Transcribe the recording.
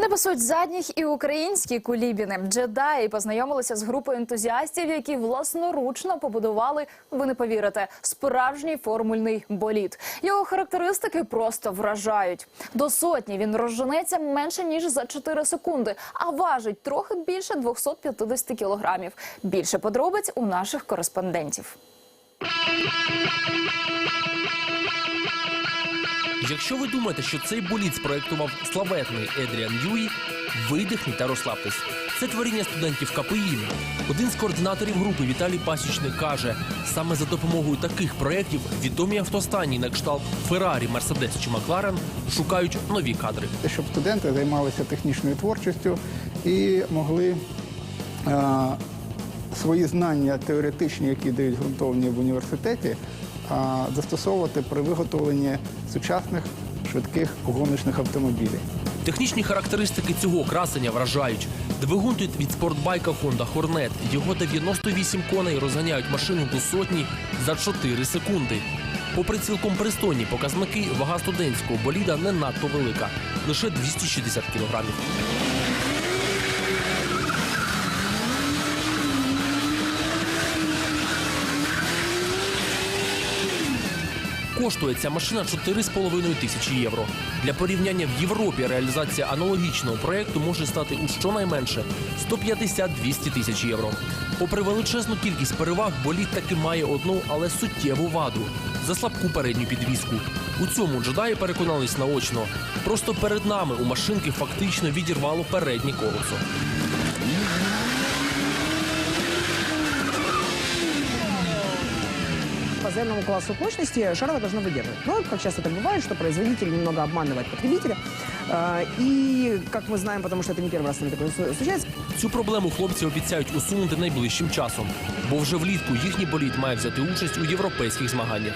Не пасуть задніх і українські кулібіни. Джедаї познайомилися з групою ентузіастів, які власноручно побудували, ви не повірите, справжній формульний болід. Його характеристики просто вражають. До сотні він розженеться менше ніж за 4 секунди, а важить трохи більше 250 кілограмів. Більше подробиць у наших кореспондентів. Якщо ви думаєте, що цей болід спроектував славетний Едріан Юї, видихніть та розслабтесь. Це творіння студентів КПІ. Один з координаторів групи Віталій Пасічник каже, саме за допомогою таких проєктів відомі автостані на кшталт Феррарі, Мерседес чи Макларен шукають нові кадри. щоб студенти займалися технічною творчістю і могли е, свої знання теоретичні, які дають ґрунтовні в університеті, застосовувати при виготовленні сучасних швидких гоночних автомобілів. Технічні характеристики цього красення вражають. Двигун тут від спортбайка Honda Hornet. Його 98 коней розганяють машину до сотні за 4 секунди. Попри цілком пристойні показники, вага студентського боліда не надто велика лише 260 кілограмів. Коштує ця машина 4,5 тисячі євро. Для порівняння в Європі реалізація аналогічного проєкту може стати у щонайменше 150-200 тисяч євро. Попри величезну кількість переваг, болід таки має одну, але суттєву ваду за слабку передню підвіску. У цьому джедаї переконались наочно. Просто перед нами у машинки фактично відірвало переднє колесо. По заявленному классу мощности шарово должно выдерживать. Но, как часто так бывает, что производитель немного обманывает потребителя. Э, И, как мы знаем, потому что это не первый раз с нами такое су- случается, Цю проблему хлопці обіцяють усунути найближчим часом, бо вже влітку їхній болід має взяти участь у європейських змаганнях.